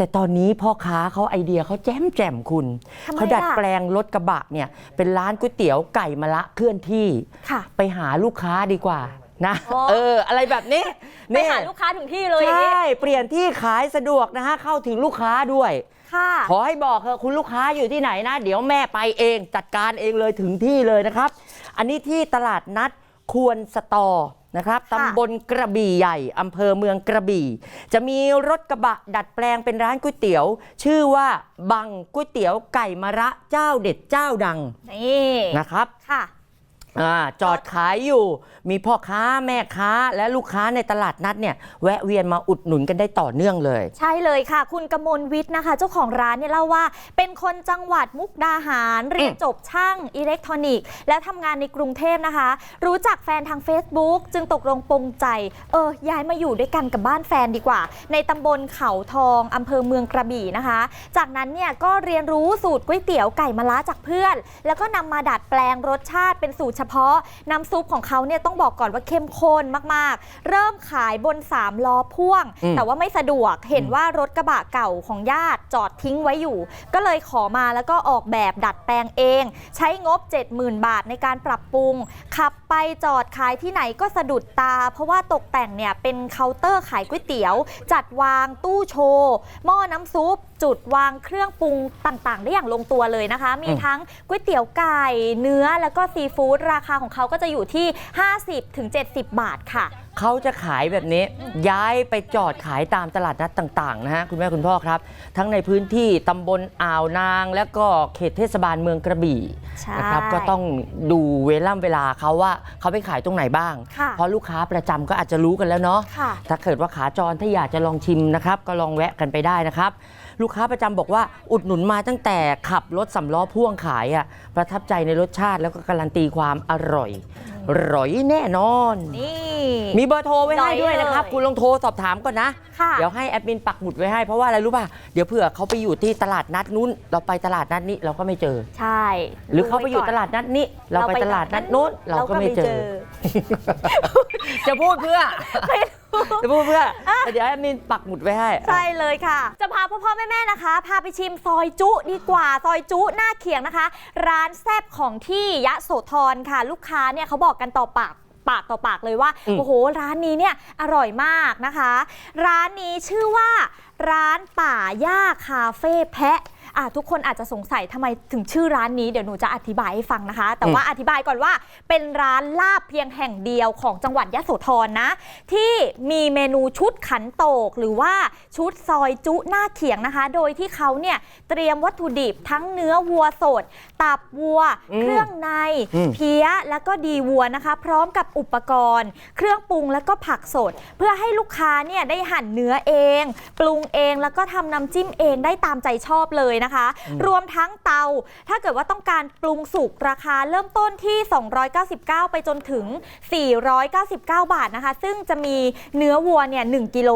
แต่ตอนนี้พ่อค้าเขาไอเดียเขาแจ่มแจ่มคุณ ทำไมเขาดัดล่ะแปลงรถกระบะเนี่ย เป็นร้านก๋วยเตี๋ยวไก่มะละเคลื่อนที่ ค่ะไปหาลูกค้าดีกว่านะอ๋อ เออ อะไรแบบนี้ไปหาลูกค้าถึงที่เลยอย่างนี้ใช่ เปลี่ยนที่ขายสะดวกนะฮะ เข้าถึงลูกค้าด้วย ค่ะ ขอให้บอกเถอะคุณลูกค้าอยู่ที่ไหนนะ เดี๋ยวแม่ไปเองจัดการเองเลยถึงที่เลยนะครับ อันนี้ที่ตลาดนัดควรสตอ นะครับค่ะตำบลกระบี่ใหญ่อำเภอเมืองกระบี่ จะมีรถกระบะดัดแปลงเป็นร้านก๋วยเตี๋ยว ชื่อว่าบังก๋วยเตี๋ยวไก่มะระเจ้าเด็ดเจ้าดังนี่นะครับค่ะ อาจอดขายอยู่ มีพ่อค้าแม่ค้าและลูกค้าในตลาดนัดเนี่ยแวะเวียนมาอุดหนุนกันได้ต่อเนื่องเลย ใช่เลยค่ะ คุณกมลวิทย์นะคะ เจ้าของร้านเนี่ยเล่าว่า เป็นคนจังหวัดมุกดาหาร เรียนจบช่างอิเล็กทรอนิกส์ และทำงานในกรุงเทพนะคะ รู้จักแฟนทาง Facebook จึงตกลงปรงใจ เออ ย้ายมาอยู่ด้วยกันกับบ้านแฟนดีกว่า ในตำบลเขาทองอำเภอเมืองกระบี่นะคะ จากนั้นเนี่ยก็เรียนรู้สูตรก๋วยเตี๋ยวไก่มะระจากเพื่อน แล้วก็นำมาดัดแปลงรสชาติเป็นสูตรเฉพาะน้ำซุปของเขาเนี่ยต้องบอกก่อนว่าเข้มข้นมากๆ เริ่มขายบน 3 ล้อพ่วง อืม แต่ว่าไม่สะดวกเห็นว่ารถกระบะเก่าของญาติจอดทิ้งไว้อยู่ ก็เลยขอมาแล้วก็ออกแบบดัดแปลงเอง ใช้งบ 70,000 บาทในการปรับปรุง ขับไปจอดขายที่ไหนก็สะดุดตา เพราะว่าตกแต่งเนี่ยเป็นเคาน์เตอร์ขายก๋วยเตี๋ยว จัดวางตู้โชว์หม้อน้ำซุป จุดวางเครื่องปรุงต่างๆ ได้อย่างลงตัวเลยนะคะ มีอืมทั้งก๋วยเตี๋ยวไก่เนื้อแล้วก็ซีฟู้ดราคาของเขาก็จะอยู่ที่ 50-70 บาทค่ะ เขาจะขายแบบนี้ย้ายไปจอดขายตามตลาดนัดต่าง ๆ นะฮะ คุณแม่คุณพ่อครับ ทั้งในพื้นที่ตำบลอ่าวนาง และก็เขตเทศบาลเมืองกระบี่ใช่นะครับก็ต้องดูเวล่ำเวลาเขาว่าเขาไปขายตรงไหนบ้าง ค่ะ เพราะลูกค้าประจำก็อาจจะรู้กันแล้วเนาะ ค่ะ ถ้าเกิดว่าขาจรถ้าอยากจะลองชิมนะครับ ก็ลองแวะกันไปได้นะครับ ลูกค้าประจำบอกว่าอุดหนุนมาตั้งแต่ขับรถสำล้อพ่วงขายอะประทับใจในรสชาติแล้วก็การันตีความอร่อยอร่อยแน่นอน นี่ มีเบอร์โทรไว้ให้ด้วยนะครับ เลยคุณลองโทรสอบถามก่อนนะ ค่ะ เดี๋ยวให้แอดมินปักหมุดไว้ให้เพราะว่าอะไรรู้ป่ะ เดี๋ยวเผื่อเขาไปอยู่ที่ตลาดนัดนู้น เราไปตลาดนัดนี้เราก็ไม่เจอ ใช่หรือเขาไปอยู่ดูว้ก่นตลาดนัดนี้ เราไปตลาดนัดนู้นเราก็ไม่เจอ จะพูดเพื่อ จะพูดเพื่อเดี๋ยวแอดมินปักหมุดไว้ให้ ใช่เลยค่ะ จะพาพ่อพ่อแม่แม่ๆนะคะ พาไปชิมซอยจุดีกว่า ซอยจุหน้าเขียงนะคะ ร้านแซบของที่ยะโสธรค่ะ ลูกค้าเนี่ยเขาบอกกันต่อปากปากต่อปากเลยว่าอืมโอ้โห ร้านนี้เนี่ยอร่อยมากนะคะ ร้านนี้ชื่อว่า ร้านป่าย่าคาเฟ่แพะ อะทุกคนอาจจะสงสัยทำไมถึงชื่อร้านนี้เดี๋ยวหนูจะอธิบายให้ฟังนะคะ แต่ว่าอธิบายก่อนว่าเป็นร้านลาบเพียงแห่งเดียวของจังหวัดยะโสธรนะ ที่มีเมนูชุดขันโตก หรือว่าชุดซอยจุหน้าเขียงนะคะ โดยที่เขาเนี่ยเตรียมวัตถุดิบทั้งเนื้อวัวสด ตับวัวอืมเครื่องในอืมเพี้ยแล้วก็ดีวัวนะคะ พร้อมกับอุปกรณ์ เครื่องปรุงแล้วก็ผักสด เพื่อให้ลูกค้าเนี่ยได้หั่นเนื้อเอง ปรุงเองแล้วก็ทำน้ำจิ้มเองได้ตามใจชอบเลยนะคะ รวมทั้งเตา ถ้าเกิดว่าต้องการปรุงสุกราคาเริ่มต้นที่ 299 ไปจนถึง 499 บาทนะคะ ซึ่งจะมีเนื้อวัวเนี่ย1กิโล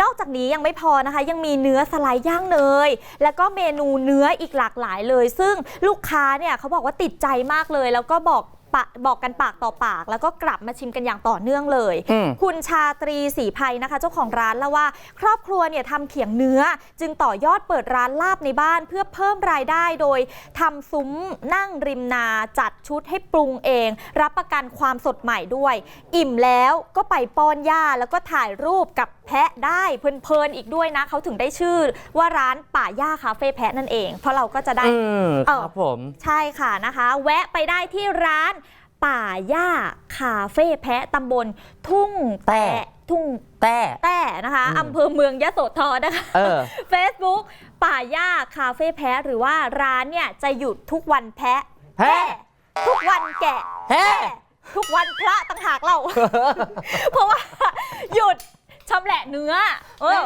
นอกจากนี้ยังไม่พอนะคะ ยังมีเนื้อสไลด์ย่างเนย แล้วก็เมนูเนื้ออีกหลากหลายเลย ซึ่งลูกค้าเนี่ยเขาบอกว่าติดใจมากเลย แล้วก็บอก ปะบอกกันปากต่อปาก แล้วก็กลับมาชิมกันอย่างต่อเนื่องเลย อืม คุณชาตรีสีภัยนะคะ เจ้าของร้านเล่าว่า ครอบครัวเนี่ยทำเขียงเนื้อ จึงต่อยอดเปิดร้านลาบในบ้าน เพื่อเพิ่มรายได้โดยทำซุ้มนั่งริมนาจัดชุดให้ปรุงเอง รับประกันความสดใหม่ด้วย อิ่มแล้วก็ไปป้อนย่าแล้วก็ถ่ายรูปกับแพะได้เพลินๆอีกด้วยนะเขาถึงได้ชื่อว่าร้านป่าย่าคาเฟ่แพะนั่นเอง เพราะเราก็จะได้ อืมเออครับผม ใช่ค่ะนะคะ แวะไปได้ที่ร้าน ป่าย่าคาเฟ่แพะตำบล ทุ่งแต้ทุ่งแต่ แต้นะคะอืมอำเภอเมืองยะโสธรนะคะเออ Facebook ป่าย่าคาเฟ่แพะหรือว่าร้านเนี่ยจะหยุดทุกวันแพะแพะ ทุกวันแกะแพะทุกวันพระต่างหากเรา เพราะว่าหยุด ชำแหละเนื้อ เออ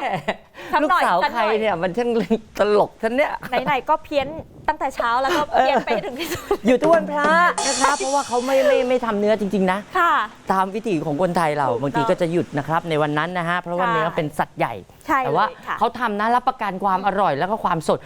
สักลูกหน่อยสาวสักหใครน่อยเนี่ยมันช่างตลกท่านเนี่ยไหนๆก็เพี้ยนตั้งแต่เช้าแล้วก็เพี้ยนไปถึงที่สุดอยู่ทุกวันพระนะครับเพราะว่าเขาไม่ไม่ไม่ทำเนื้อจริง ๆ นะ ค่ะ ตามวิถีของคนไทยเราถูกต้องบางทีก็จะหยุดนะครับในวันนั้นนะฮะเพราะว่าใช่เนื้อเป็นสัตว์ใหญ่ ใช่แต่ว่าเลยค่ะ เขาทำนะรับประกันความอร่อยแล้วก็ความสด